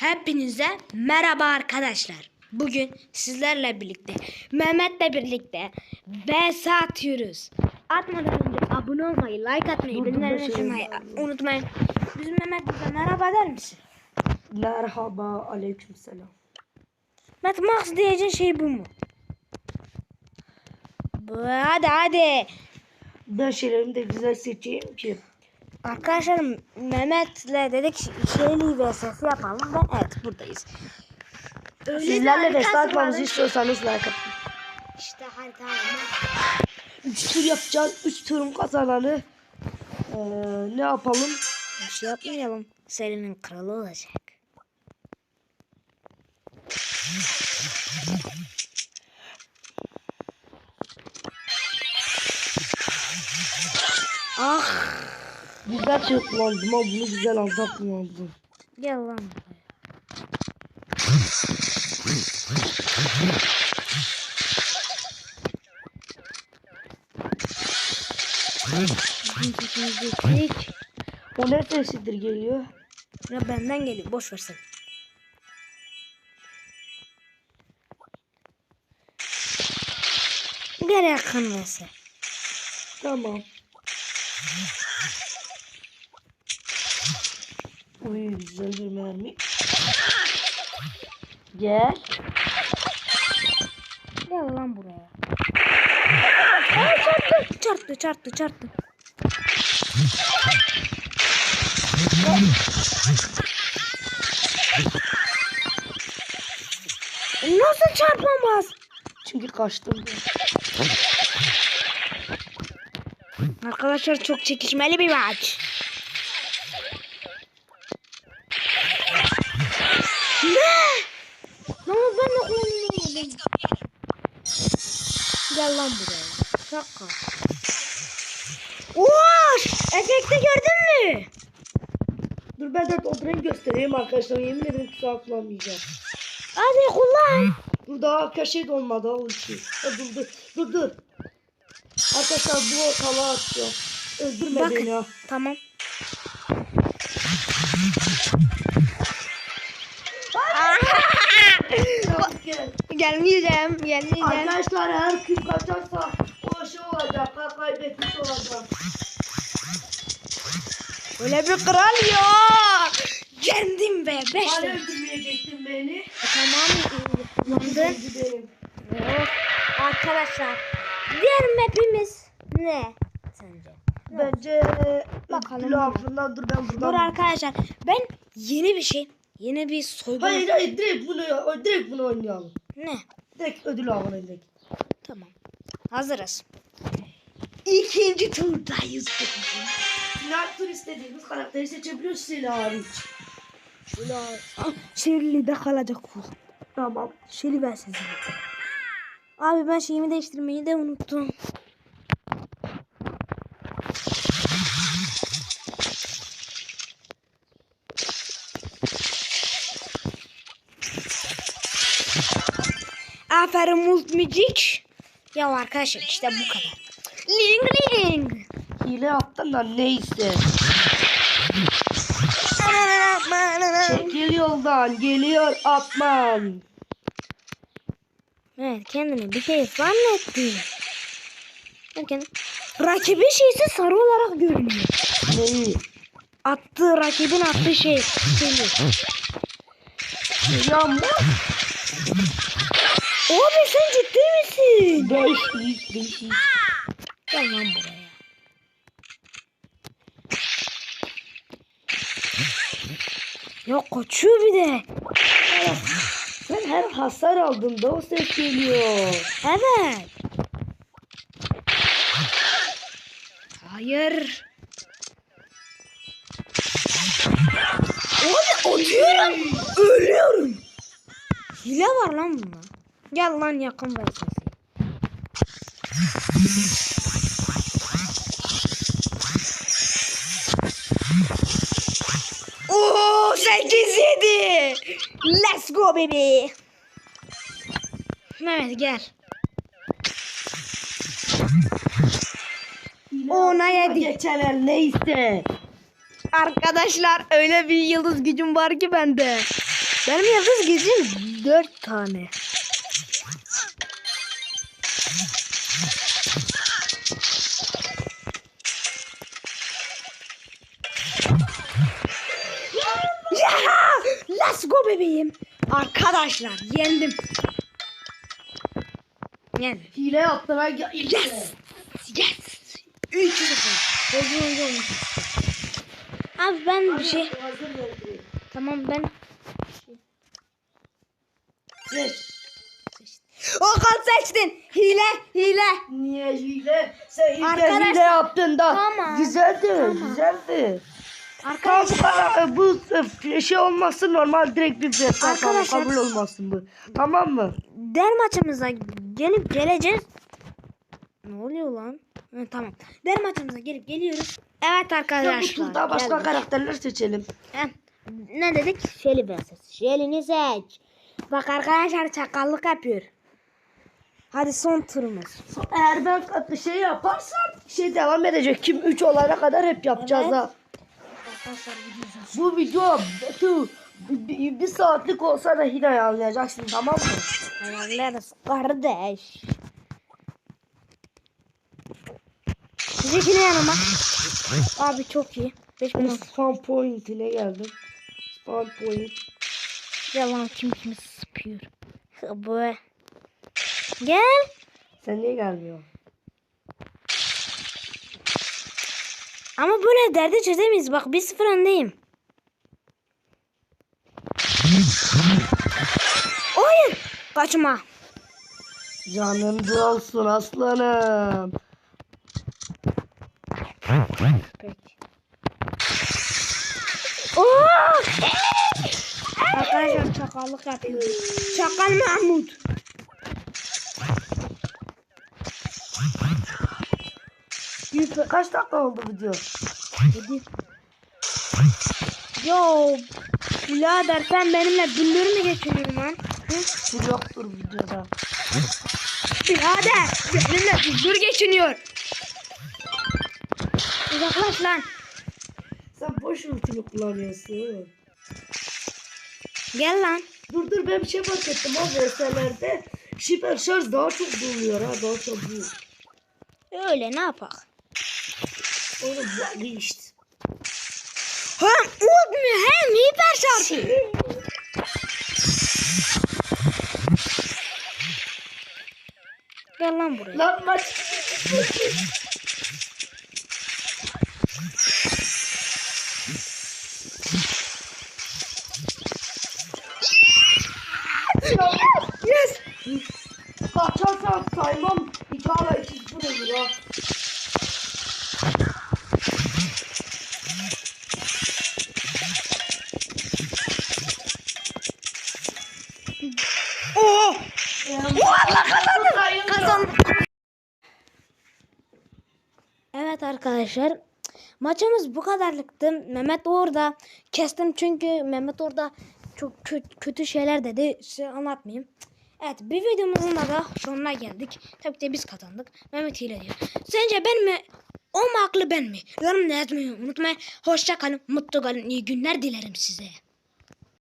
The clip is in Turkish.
Hepinize merhaba arkadaşlar. Bugün sizlerle birlikte Mehmet'le birlikte VS atıyoruz. Atmadan önce abone olmayı, like atmayı, bildirimleri şey açmayı unutmayın. Bizim Mehmet bize merhaba der misin? Merhaba, aleykümselam. Mehmet Max diyeceğin şey bu mu? Bu, hadi hadi. Ben şeylerimi de güzel seçeyim ki. Arkadaşlar Mehmet'le dedik şeyli VS'si yapalım ve evet buradayız. Öyle Sizlerle de atmamızı istiyorsanız like atın. İşte harita var. 3 tur yapacağız. 3 turun kazananı eee, ne yapalım? Bir şey yapmayalım. Serinin kralı olacak. Güzel şey kullandım ama bunu güzel anda kullandım. gel lan. O ne sesidir geliyor? Ya benden geliyor. Boş ver sen. Gel yakın verse. Tamam. Uy güzel bir mermi. Gel. Gel lan buraya. Aa, çarptı. Çarptı çarptı çarptı. Nasıl çarpamaz? Çünkü kaçtım. Arkadaşlar çok çekişmeli bir maç. Gel lan buraya. Şaka. Oş! Efekti gördün mü? Dur ben de oturayım göstereyim arkadaşlar. Yemin ederim ki saat kullanmayacağım. Hadi kullan. Dur daha köşe de olmadı o işi. Ha, dur dur dur dur. Arkadaşlar bu ortalığı atıyor. Öldürme Bak. beni. Tamam. Gelmeyeceğim, gelmeyeceğim. Arkadaşlar her kim kaçarsa o şey olacak. Kaybetmiş olacak. Öyle bir kral yok. Yendim be. Beş tane. öldürmeyecektin beni? Tamam. Yandın. Yok. Arkadaşlar. Diğer mapimiz ne sence? Bence Bakalım. altından dur ben buradan. Dur arkadaşlar. Ben yeni bir şey. Yeni bir soygun. Hayır hayır direkt bunu direkt bunu oynayalım. Ne? Direkt ödül avına direkt. Tamam. Hazırız. İkinci turdayız. Final tur istediğimiz karakteri seçebiliyoruz silah hariç. Ah, Şirli de kalacak bu. Tamam. Şirli ben size. Abi ben şeyimi değiştirmeyi de unuttum. Aferin multimüzik. Ya arkadaşlar işte bu kadar. Ling ling. Hile yaptın da neyse. Çekil yoldan geliyor Atman. Evet kendine bir şey zannetti. Derken rakibin şeysi sarı olarak görünüyor. Neyi? Attığı rakibin attığı şey. Şeyi. Yağmur. Abi sen ciddi misin? Beş yüz. Gel lan buraya. Ya kaçıyor bir de. Sen her hasar aldığında o ses geliyor. Evet. Hayır. Abi atıyorum. Ölüyorum. Hile var lan bunda. Gel lan yakın ver sesi. Oo 8 7. Let's go baby. Mehmet gel. Ona yedi. Geçen el neyse. Arkadaşlar öyle bir yıldız gücüm var ki bende. Benim yıldız gücüm dört tane. Ya! Let's go bebeğim. Arkadaşlar yendim. Yendim. Hile yaptım ben Yes. Yes. 3 0. Bozulunca olmuş. Abi ben bir şey. Tamam ben. Seç. Okan seçtin. Hile, hile. Niye hile? Sen ilk hile yaptın da. Tamam. Güzeldi, Tamam. güzeldi. Arkadaşlar Kanka bu e, şey olmasın normal direkt bir Arkadaşlar- kabul olmasın bu. Tamam mı? der maçımıza gelip geleceğiz. Ne oluyor lan? Ha, tamam. Der maçımıza gelip geliyoruz. Evet Ya bu arkadaşlar. turda başka geldik. karakterler seçelim. Heh, Ne dedik? Şeli versus. Şeli'ni seç. Bak arkadaşlar çakallık yapıyor. Hadi son turumuz. Eğer ben şey yaparsam şey devam edecek. Kim 3 olana kadar hep yapacağız Evet. ha. Arkadaşlar gidiyoruz. Bu video tu, bir, bir saatlik olsa da yine anlayacaksın tamam mı? Ayarlarız kardeş. Bizimkine yanıma. Abi çok iyi. 5 Ben bin spawn point'ine geldim. Spawn point. Yalan kim kimi sıpıyor. Bu. Gel. Sen niye gelmiyor? Ama böyle derdi çözemeyiz. Bak 1-0 öndeyim. Hayır. Kaçma. Canın olsun aslanım. Peki. Oo! Arkadaşlar çakallık yapıyor. Çakal Mahmut. Yüz- Kaç dakika oldu video? Dedi. Yo birader sen benimle gündür mü geçiriyorsun lan? Dur yoktur videoda. Birader benimle gündür geçiniyor. Uzaklaş lan. Sen boş ultini kullanıyorsun. Gel lan. Dur dur ben bir şey fark ettim o VS'lerde şiper şarj daha çok doluyor ha daha çabuk. Öyle ne yapak? Oğlum işte. Hem ult hem hiper şarj. Gel lan buraya. Lan maç. Arkadaşlar. Maçımız bu kadarlıktı. Mehmet orada kestim çünkü Mehmet orada çok kötü, şeyler dedi. Size anlatmayayım. Evet bir videomuzun da sonuna geldik. Tabii de biz kazandık. Mehmet hile diyor. Sence ben mi? O mu haklı ben mi? Yorumda yazmayı unutmayın. Hoşça kalın. Mutlu kalın. İyi günler dilerim size.